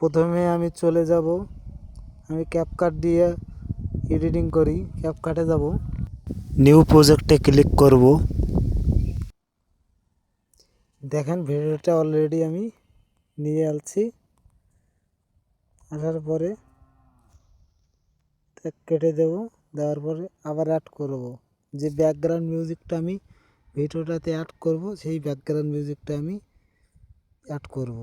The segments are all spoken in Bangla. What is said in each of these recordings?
প্রথমে আমি চলে যাব, আমি ক্যাপকাট দিয়ে এডিটিং করি ক্যাপকাটে যাব। নিউ প্রজেক্টে ক্লিক করব। দেখেন ভিডিওটা অলরেডি আমি নিয়ে আসছি আসার পরে কেটে দেব, দেওয়ার পরে আবার অ্যাড করব। যে ব্যাকগ্রাউন্ড মিউজিকটা আমি ভিডিওটাতে অ্যাড করব, সেই ব্যাকগ্রাউন্ড মিউজিকটা আমি অ্যাড করব।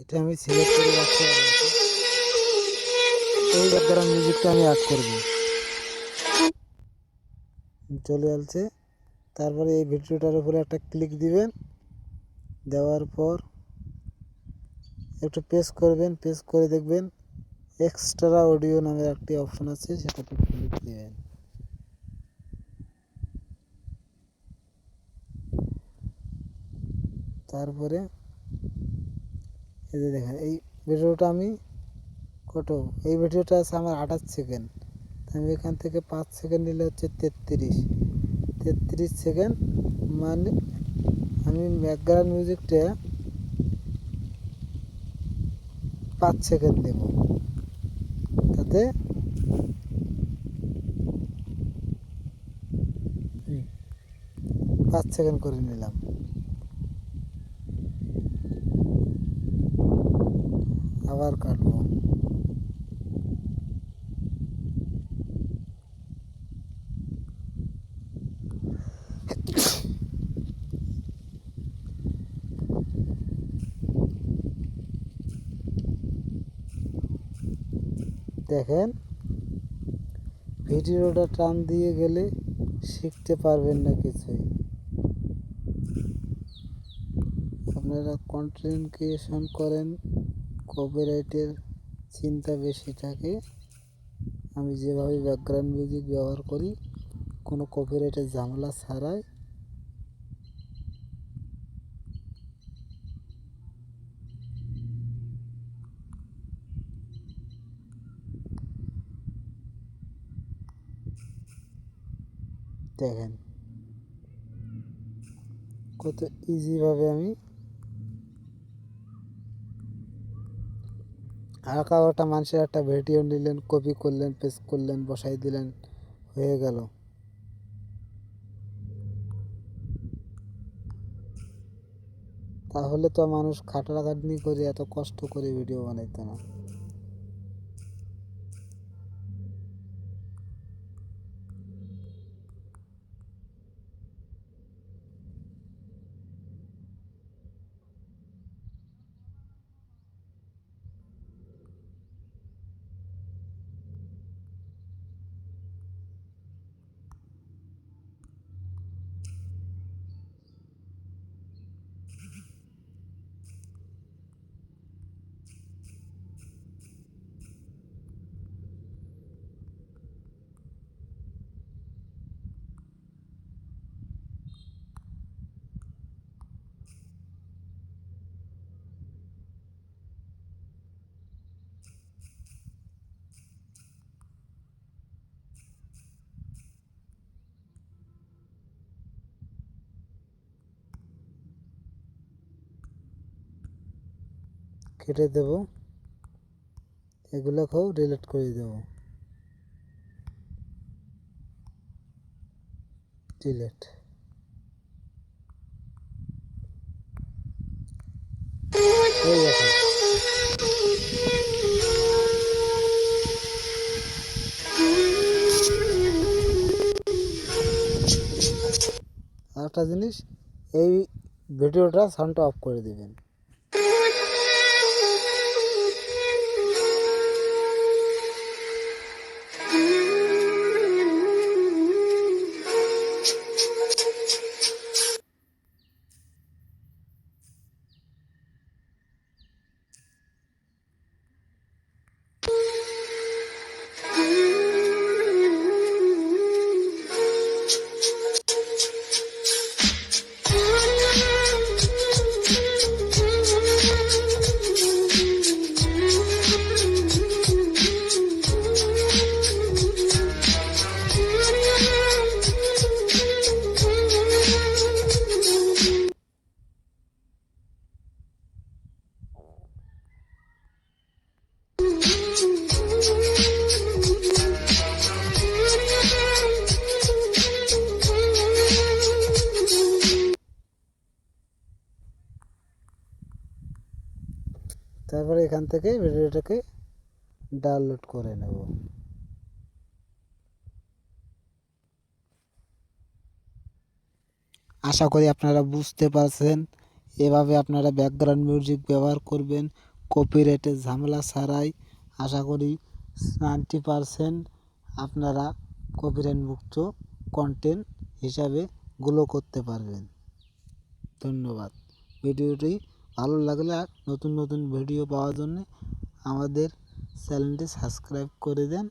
এটা আমি সিলেক্ট করে রাখছি। এই ব্যাকগ্রাউন্ড মিউজিকটা আমি অ্যাড করব। চলে আসছে। তারপরে এই ভিডিওটার উপরে একটা ক্লিক দিবেন। দেওয়ার পর একটু প্রেস করবেন প্রেস করে দেখবেন এক্সট্রা অডিও নামের একটি অপশন আছে সেটাতে ক্লিক দিবেন। তারপরে এই যে দেখেন, এই ভিডিওটা আমি কত? এই ভিডিওটা আছে আমার আঠাশ সেকেন্ড। আমি এখান থেকে পাঁচ সেকেন্ড নিলে হচ্ছে তেত্রিশ। তেত্রিশ সেকেন্ড মানে আমি ব্যাকগ্রাউন্ড মিউজিকটা পাঁচ সেকেন্ড দেব তাতে পাঁচ সেকেন্ড করে নিলাম। আবার কাটবো। দেখেন, ভিডিওটা টান দিয়ে গেলে শিখতে পারবেন না কিছুই। আপনারা কন্টেন্ট ক্রিয়েশন করেন কপিরাইটের চিন্তা বেশি থাকে। আমি যেভাবে ব্যাকগ্রাউন্ড মিউজিক ব্যবহার করি, কোনো কপিরাইটের ঝামেলা ছাড়াই। দেখেন, কত ইজিভাবে আমি হালকা একটা মানুষের একটা ভিডিও নিলেন কপি করলেন পেস্ট করলেন, বসাই দিলেন, হয়ে গেল। তাহলে তো মানুষ খাটাখাটনি করে এত কষ্ট করে ভিডিও বানাইতো না। কেটে দেব। এগুলোকেও ডিলিট করে দেব। ডিলিট আরেকটা জিনিস, এই ভিডিওটা সাউন্ডটা অফ করে দিবেন। তারপরে এখান থেকে ভিডিওটাকে ডাউনলোড করে নেব। আশা করি আপনারা বুঝতে পারছেন, এভাবে আপনারা ব্যাকগ্রাউন্ড মিউজিক ব্যবহার করবেন কপিরাইটের ঝামেলা ছাড়াই। আশা করি নাইনটি পারসেন্ট আপনারা কপিরাইট মুক্ত কন্টেন্ট হিসাবে গ্লো করতে পারবেন। ধন্যবাদ। ভিডিওটি ভালো লাগলে আর নতুন নতুন ভিডিও পাওয়ার জন্যে আমাদের চ্যানেলটি সাবস্ক্রাইব করে দেন।